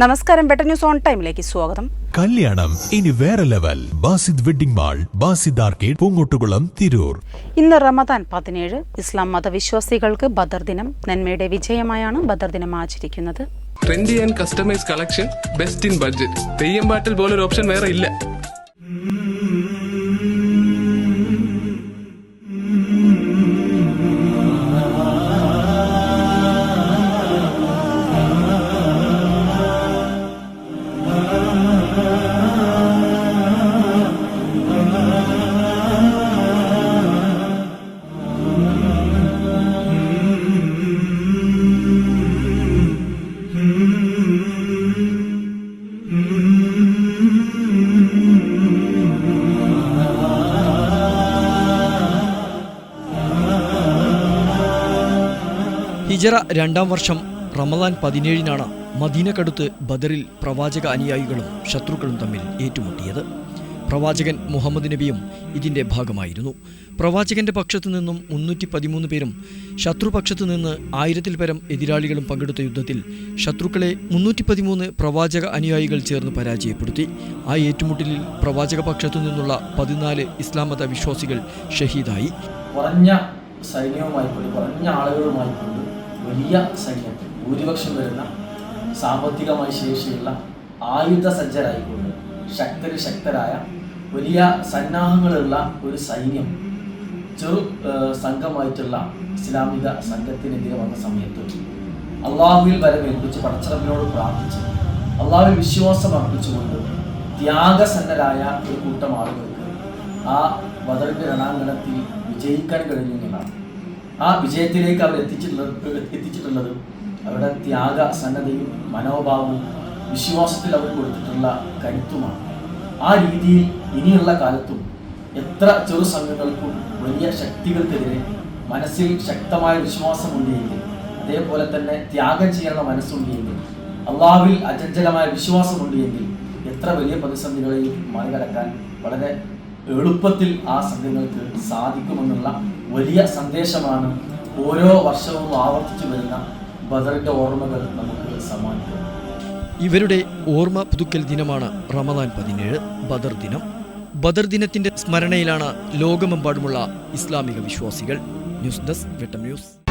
നമസ്കാരം better news on ടൈമിലേക്ക് സ്വാഗതം. കല്യാണം ഇനി വേറെ level. Basid wedding mall Basid arcade Poongottukulam Tirur. ഇന്ന് റമദാൻ പതിനേഴ് ഇസ്ലാം മതവിശ്വാസികൾക്ക് ബദർ ദിനം നന്മയുടെ വിജയമായാണ് ബദർ ദിനം ആചരിക്കുന്നത്. Trendy and customise collection best in budget Theyyam പാട്ടിൽ പോലൊരു ഓപ്ഷൻ വേറെ ഇല്ല. ഹിജറ രണ്ടാം വർഷം റമദാൻ പതിനേഴിനാണ് മദീനക്കടുത്ത് ബദറിൽ പ്രവാചക അനുയായികളും ശത്രുക്കളും തമ്മിൽ ഏറ്റുമുട്ടിയത്. പ്രവാചകൻ മുഹമ്മദ് നബിയും ഇതിന്റെ ഭാഗമായിരുന്നു. പ്രവാചകന്റെ പക്ഷത്തു നിന്നും മുന്നൂറ്റി പതിമൂന്ന് പേരും ശത്രുപക്ഷത്തു നിന്ന് ആയിരത്തിൽ പരം എതിരാളികളും പങ്കെടുത്ത യുദ്ധത്തിൽ ശത്രുക്കളെ മുന്നൂറ്റി പതിമൂന്ന് പ്രവാചക അനുയായികൾ ചേർന്ന് പരാജയപ്പെടുത്തി. ആ ഏറ്റുമുട്ടലിൽ പ്രവാചക പക്ഷത്തു നിന്നുള്ള പതിനാല് ഇസ്ലാം മത വിശ്വാസികൾ ഷഹീദായി. കുറഞ്ഞ സൈന്യവുമായി കുറഞ്ഞ ആളുകളുമായിക്കൊണ്ട് വലിയ സഖ്യം ഭൂരിപക്ഷം വരുന്ന സാമ്പത്തികമായി ശേഷിയുള്ള ആയുധ സജ്ജരായിക്കൊണ്ട് ശക്തര് ശക്തരായ വലിയ സന്നാഹങ്ങളുള്ള ഒരു സൈന്യം ചെറു സംഘമായിട്ടുള്ള ഇസ്ലാമിക സംഘത്തിനെതിരെ വന്ന സമയത്ത് അള്ളാഹുവിൽ വരമേൽപ്പിച്ച് പടച്ചറപ്പിനോട് പ്രാർത്ഥിച്ച് അള്ളാഹുവിൽ വിശ്വാസം അർപ്പിച്ചുകൊണ്ട് ത്യാഗസന്നരായ ഒരു കൂട്ടം ആളുകൾക്ക് ആ ബദറിന്റെ രണാങ്കണത്തിൽ വിജയിക്കാൻ കഴിഞ്ഞു എന്നുള്ളതാണ്. ആ വിജയത്തിലേക്ക് അവർ എത്തിച്ചിട്ടുള്ളത് എത്തിച്ചിട്ടുള്ളത് അവരുടെ ത്യാഗ സന്നദ്ധയും മനോഭാവവും വിശ്വാസത്തിൽ അവർ കൊടുത്തിട്ടുള്ള കരുത്തുമാണ്. ആ രീതിയിൽ ഇനിയുള്ള കാലത്തും എത്ര ചെറു സംഘങ്ങൾക്കും വലിയ ശക്തികൾക്കെതിരെ മനസ്സിൽ ശക്തമായ വിശ്വാസമുണ്ടെങ്കിൽ അതേപോലെ തന്നെ ത്യാഗം ചെയ്യാനുള്ള മനസ്സുണ്ടെങ്കിൽ അള്ളാവിൽ അചഞ്ചലമായ വിശ്വാസമുണ്ടെങ്കിൽ എത്ര വലിയ പ്രതിസന്ധികളെയും മറികടക്കാൻ വളരെ എളുപ്പത്തിൽ ആ സംഘങ്ങൾക്ക് സാധിക്കുമെന്നുള്ള വലിയ സന്ദേശമാണ് ഓരോ വർഷവും ആവർത്തിച്ചു വരുന്ന ബദറിന്റെ ഓർമ്മകൾ നമുക്ക് സമ്മാനിക്കുന്നത് ഇവരുടെ ഓർമ്മ പുതുക്കൽ ദിനമാണ് റമദാൻ പതിനേഴ് ബദർ ദിനം. ബദർ ദിനത്തിന്റെ സ്മരണയിലാണ് ലോകമെമ്പാടുമുള്ള ഇസ്ലാമിക വിശ്വാസികൾ. News desk Vettam news.